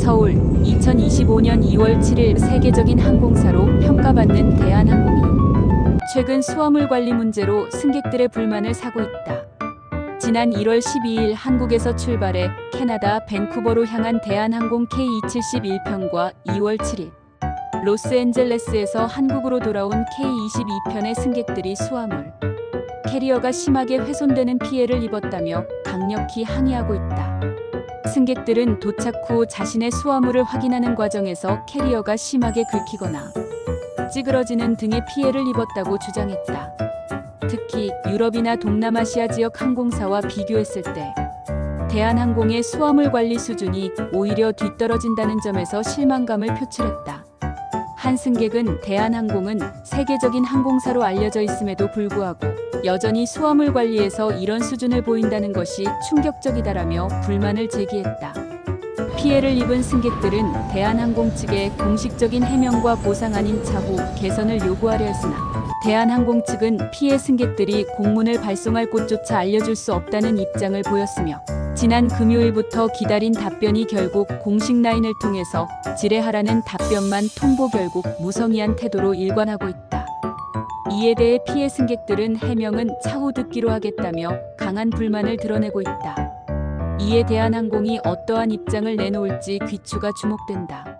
서울 2025년 2월 7일 세계적인 항공사로 평가받는 대한항공이 최근 수화물 관리 문제로 승객들의 불만을 사고 있다. 지난 1월 12일 한국에서 출발해 캐나다 밴쿠버로 향한 대한항공 K271편과 2월 7일 로스앤젤레스에서 한국으로 돌아온 K22편의 승객들이 수화물 캐리어가 심하게 훼손되는 피해를 입었다며 강력히 항의하고 있다. 승객들은 도착 후 자신의 수화물을 확인하는 과정에서 캐리어가 심하게 긁히거나 찌그러지는 등의 피해를 입었다고 주장했다. 특히 유럽이나 동남아시아 지역 항공사와 비교했을 때 대한항공의 수화물 관리 수준이 오히려 뒤떨어진다는 점에서 실망감을 표출했다. 한 승객은 대한항공은 세계적인 항공사로 알려져 있음에도 불구하고 여전히 수화물 관리에서 이런 수준을 보인다는 것이 충격적이다라며 불만을 제기했다. 피해를 입은 승객들은 대한항공 측에 공식적인 해명과 보상 아닌 차후 개선을 요구하려 했으나 대한항공 측은 피해 승객들이 공문을 발송할 곳조차 알려줄 수 없다는 입장을 보였으며 지난 금요일부터 기다린 답변이 결국 공식 라인을 통해서 지뢰하라는 답변만 통보 결국 무성의한 태도로 일관하고 있다. 이에 대해 피해 승객들은 해명은 차후 듣기로 하겠다며 강한 불만을 드러내고 있다. 이에 대한항공이 어떠한 입장을 내놓을지 귀추가 주목된다.